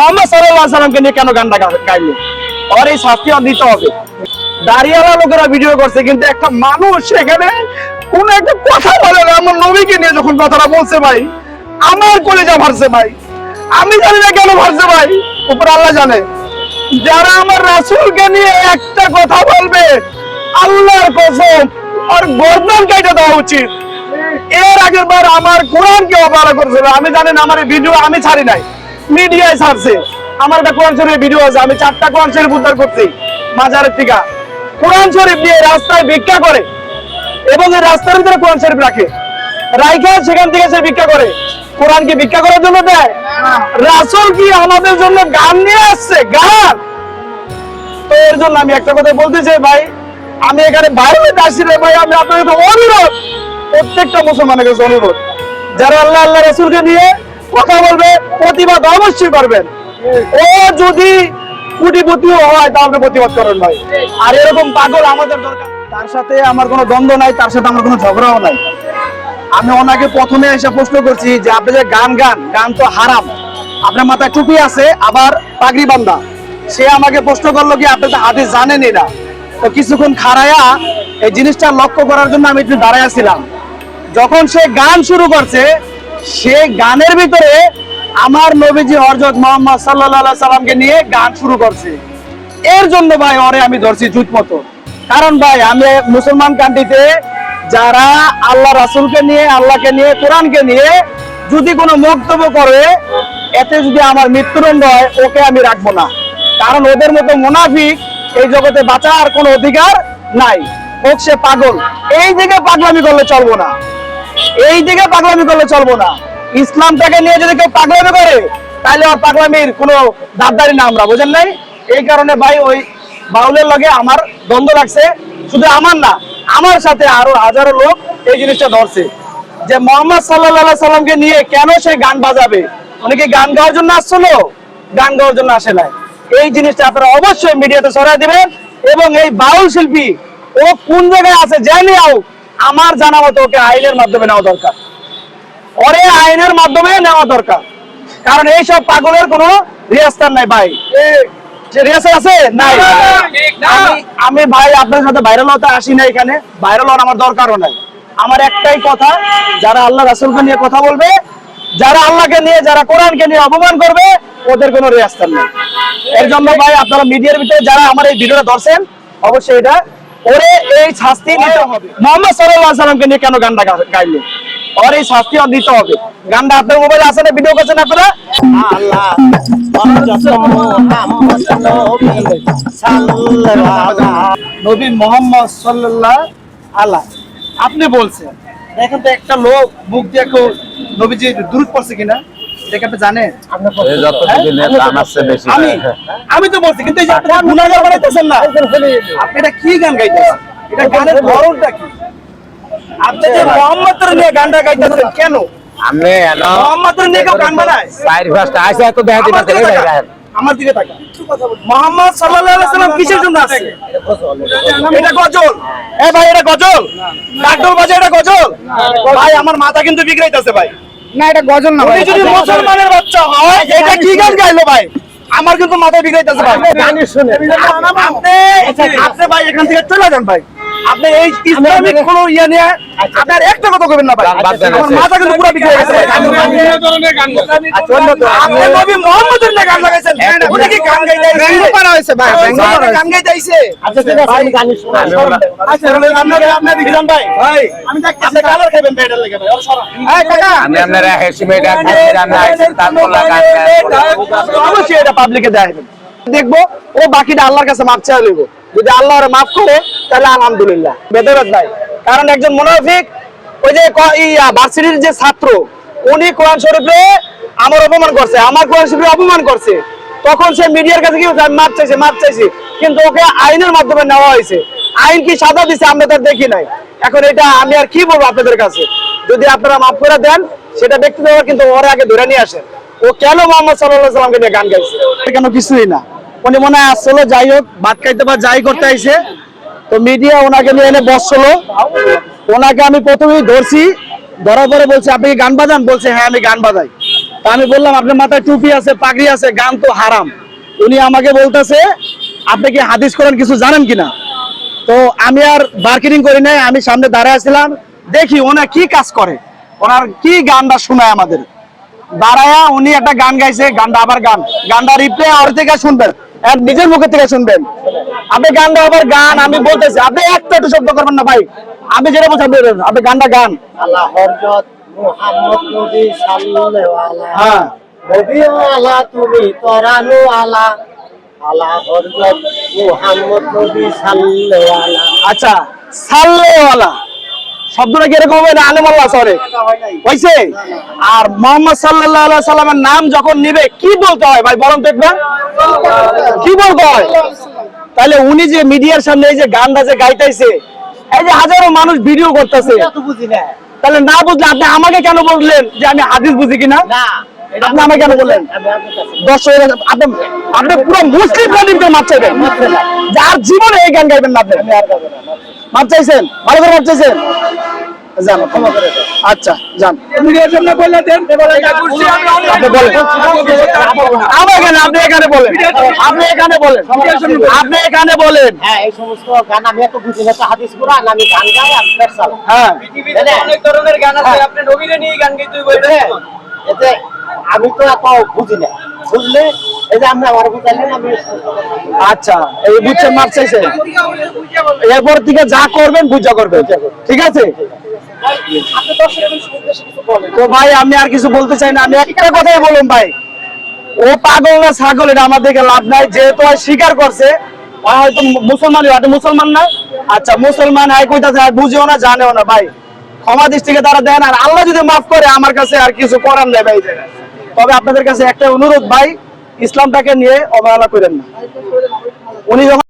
মোহাম্মদ সাল্লাহ সাল্লামকে নিয়ে কেন গানটা গাইলো? ওর এই শাস্তি দিতে হবে। দাঁড়িয়েওয়ালা লোকেরা ভিডিও করছে, কিন্তু একটা মানুষ সেখানে কোন একটা কথা বলে না, আমার নবীকে নিয়ে যখন কথাটা বলছে ভাই, আমার কলেজা ভারছে ভাই। আমি জানি না কেন ভারছে ভাই। উপর আল্লাহ জানে। যারা আমার রাসূলকে নিয়ে একটা কথা বলবে, আল্লাহর কসম আর গর্দন কেটে দেওয়া উচিত। এর আগের বার আমার কোরআনকে অবহেলা করেছিল। আমি জানেন আমার ভিডিও আমি ছাড়ি নাই। মিডিয়ায় ছাড়ছে। আমার একটা কোরআন শরীফের ভিডিও আছে আমি চারটা কোরআন শরীফ উদ্ধার করছি মাজারের থেকে। কোরআন শরীফ দিয়ে রাস্তায় ভিক্ষা করে এবং এই রাস্তার ভিতরে কোরআন শরীফ রাখে। রাইখা সেখান থেকে সে ভিক্ষা করে। কোরআন কি ভিক্ষা করার জন্য দেয়? রাসূল কি আমাদের জন্য গান নিয়ে আসছে? গান? তো এর জন্য আমি একটা কথা বলতে চাই ভাই আমি এখানে বাইরে আসছি রে ভাই আমি আপনাদের অনুরোধ প্রত্যেকটা মুসলমানের কাছে অনুরোধ। যারা আল্লাহ আল্লাহ রাসুলকে নিয়ে কথা বলবে, প্রতিবাদ অবশ্যই করবেন। ও যদি কুটিপতিও হয়, তাহলে প্রতিবাদ করেন ভাই। আর এরকম পাগল আমাদের দরকার। তার সাথে আমার কোনো দ্বন্দ্ব নাই, তার সাথে আমার কোনো ঝগড়াও নাই। আমি ওনাকে প্রথমে এসে প্রশ্ন করছি যে, আপনি যে গান গান গান তো হারাম। আপনার মাথায় টুপি আছে, আবার পাগড়ি বান্ধা। সে আমাকে প্রশ্ন করল কি, আপনি তো হাদিস জানেনই না। তো কিছুক্ষণ খাড়ায়া এই জিনিসটা লক্ষ্য করার জন্য আমি একটু দাঁড়াইছিলাম যখন সে গান শুরু করছে সে গানের ভিতরে আমার নবীজি হরজত মোহাম্মদ সাল্লাহ সাল্লামকে নিয়ে গান শুরু করছে। এর জন্য ভাই ওরে আমি ধরছি জুত মতো। কারণ ভাই আমি মুসলমান কান্ট্রিতে যারা আল্লাহ রাসূলকে নিয়ে, আল্লাহকে নিয়ে, কোরআনকে নিয়ে যদি কোনো বক্তব্য করে, এতে যদি আমার মৃত্যুদণ্ড হয়, ওকে আমি রাখব না। কারণ ওদের মতো মুনাফিক এই জগতে বাঁচার কোনো অধিকার নাই। হোক সে পাগল। এই দিকে পাগলামি করলে চলবো না। এই দিকে পাগলামি করলে চলবো না। ইসলামটাকে নিয়ে যদি কেউ পাগলামি করে, তাহলে আর পাগলামির কোনো দাবদারি না আমরা, বুঝেন নাই? এই কারণে ভাই ওই বাউলের লগে আমার দ্বন্দ্ব লাগছে, শুধু আমার না, আমার সাথে আরও হাজারো লোক এই জিনিসটা ধরছে। যে মোহাম্মদ সাল্লাহ সাল্লামকে নিয়ে কেন সে গান বাজাবে? উনি কি গান গাওয়ার জন্য আসছিল? গান গাওয়ার জন্য আসে নাই। এই জিনিসটা আপনারা অবশ্যই মিডিয়াতে ছড়াই দিবেন এবং এই বাউল শিল্পী, ও কোন জায়গায় আছে? জানি আও আমার জানা মতো ওকে আইনের মাধ্যমে নেওয়া দরকার। ওরে আইনের মাধ্যমে নেওয়া দরকার। কারণ এইসব পাগলের কোনো রিয়াস্তার নাই ভাই। আছে? নাই। আমি- আমি ভাই আপনার সাথে ভাইরাল হতে আসি না এখানে। ভাইরাল হওয়ার আমার দরকারও নাই। আমার একটাই কথা যারা আল্লাহ রাসূলকে নিয়ে কথা বলবে যারা আল্লাহকে নিয়ে যারা কোরআনকে নিয়ে অপমান করবে ওদের কোনো রিয়াস্তার নেই। এর জন্য ভাই আপনারা মিডিয়ার ভিতরে যারা আমার এই ভিডিওটা ধরছেন অবশ্যই এটা ওরে এই শাস্তি নিতে হবে। মোহাম্মদ সাল্লামকে নিয়ে কেন গানটা গাইলো? ওর এই শাস্তি ওর দিতে হবে। গানটা আপনার মোবাইলে না? ভিডিও করছেন আপনারা? নবী মোহাম্মদ সাল্লাল্লাহ আল্লাহ আপনি বলছেন এখন তো একটা লোক মুখ দিয়ে কেউ নবীজি দূর পড়ছে কিনা? এটা কি আপনি জানেন? বেশি আমি আমি তো বলছি কিন্তু বানাইতেছেন না আপনি এটা কি গান গাইতেছেন? এটা গানের ধরনটা কি? আপনি যে মোহাম্মদের নিয়ে গানটা গাইতেছেন কেন? আমি এনো নিয়ে কেউ গান বানায়? চার পাঁচটা আছে এত দেখা দিবা আমার আমার দিকে তাকান। মোহাম্মদ সাল্লাল্লাহু আলাইহি সাল্লাম কিসের জন্য আসছে এটা গজল। এ ভাই এটা গজল। ডাক্তার বাজে এটা গজল। ভাই আমার মাথা কিন্তু বিগড়াইতেছে ভাই। না এটা গজল না ভাই। যদি মুসলমানের বাচ্চা হয় এটা কি গান গাইলো ভাই? আমার কিন্তু মাথা বিগড়াইতেছে ভাই। শুনে। আপনি আপনি ভাই এখান থেকে চলে যান ভাই। আপনি এই ইসলামিক কোন ইয়ে নিয়ে আপনার একটা কথা কইবেন না ভাই। আমার মাথা কিন্তু পুরো বিগড়ে গেছে ভাই। আচ্ছা, অন্য তো- আপনি নবী মোহাম্মদের গান ভাই, আচ্ছা ভাই। ভাই। ভাই। ভাই। অবশ্যই এটা পাবলিকে দেয় দেখব ও বাকিটা আল্লাহর কাছে মাপ চাই লইব। যদি আল্লাহ ওরে মাফ করে তাহলে আলহামদুলিল্লাহ। বেদরত নাই কারণ একজন মুনাফিক ওই যে ইয়া ভার্সিটির যে ছাত্র উনি কোরআন শরীফে আমার অপমান করছে আমার কোরআন শরীফে অপমান করছে। তখন সে মিডিয়ার কাছে কি আমি মাপ চাইছি মাপ চাইছি। কিন্তু ওকে আইনের মাধ্যমে নেওয়া হয়েছে। আইন কি সাদা দিছে, আমরা তার দেখি নাই। এখন এটা আমি আর কি বলব আপনাদের কাছে? যদি আপনারা মাফ করে দেন, সেটা ব্যক্তিগত কিন্তু ওরে আগে ধরে নিয়ে আসেন ও কেন মোহাম্মদ সাল্লাহ সাল্লামকে নিয়ে গান গাইছে? কেন কিছুই না। উনি মনে হয় আসলো যাই হোক, ভাত খাইতে বা যাই করতে আইছে। তো মিডিয়া ওনাকে নিয়ে এনে বসল ওনাকে আমি প্রথমেই ধরছি, ধরার পরে বলছে, আপনি গান বাজান? বলছে হ্যাঁ আমি গান বাজাই। আমি বললাম, আপনার মাথায় টুপি আছে, পাগড়ি আছে গান তো হারাম। উনি আমাকে বলতেছে, আপনি কি হাদিস করেন কিছু জানেন কিনা? তো আমি আর মার্কেটিং করি নাই, আমি সামনে দাঁড়ায় আসছিলাম দেখি ওনা কি কাজ করে, ওনার কি গানটা শোনায় আমাদের। দাঁড়ায়া উনি একটা গান গাইছে, গানটা আবার গান, গানটা রিপ্লে ওর থেকে শুনবেন আর নিজের মুখে থেকে শুনবেন। আপনি গানটা আবার গান, আমি বলতেছি, আপনি একটা একটু শব্দ করবেন না ভাই, আমি যেটা বলছি, আপনি গানটা গান। আল্লাহ মুহাম্মদ নবী সাল্লাল্লাহু হ্যাঁ। নবী আলা তুমি তরানু আলা। আলা হযরত মুহাম্মদ নবী সাল্লাল্লাহু আচ্ছা সাল্লেওয়ালা শব্দটা কি এরকম হবে না? আলেম আল্লাহ সরে হয়েছে আর মোহাম্মদ সাল্লাল্লাহু আলাইহি সাল্লামের নাম যখন নিবে কি বলতে হয় ভাই? বরং একবার। কি বলতে হয়? তাহলে উনি যে মিডিয়ার সামনে এই যে গানটা যে গাইতেছে এই যে হাজারো মানুষ ভিডিও করতেছে। বুঝি না। তাহলে না বুঝলে আপনি আমাকে কেন বললেন যে আমি হাদিস বুঝি কিনা? আপনি আমাকে কেন বললেন? দর্শক আপনি আপনি পুরো মুসলিম কান্ট্রিতে মাপ চাইবেন। যার জীবনে এই গান গাইবেন না আপনি। মাপ চাইছেন? ভালো করে মাপ চাইছেন? যান ক্ষমা করে আচ্ছা যান। আপনি বলেন আমার এখানে আপনি এখানে বলেন। আপনি এখানে বলেন। আপনি এখানে বলেন। হ্যাঁ এই সমস্ত গান আমি এত বুঝি না তো হাদিস কোরআন আমি গান গাই আমি পেট হ্যাঁ। পৃথিবীতে অনেক ধরনের গান আছে আপনি নবীরে নিয়ে গান গাইতে বলবেন। এতে আমি তো এত বুঝি না। বুঝলে? এই যে আমার বুঝালেন আমি। আচ্ছা এই বুঝছেন মাপ এরপর থেকে যা করবেন। বুঝা করবেন। ঠিক আছে? তো ভাই, আমি আর কিছু বলতে চাই না। আমি একটা কথাই বলুন ভাই। ও পাগল না ছাগল, এটা আমাদেরকে লাভ নাই। যেহেতু স্বীকার করছে হয়তো মুসলমান না। আচ্ছা মুসলমান কইতাছে বুঝেও না, জানেও না ভাই। ক্ষমা দৃষ্টিকে তারা দেন আর আল্লাহ যদি মাফ করে, আমার কাছে আর কিছু করার নেই ভাই। তবে আপনাদের কাছে একটা অনুরোধ ভাই, ইসলামটাকে নিয়ে অবহেলা করেন না। উনি যখন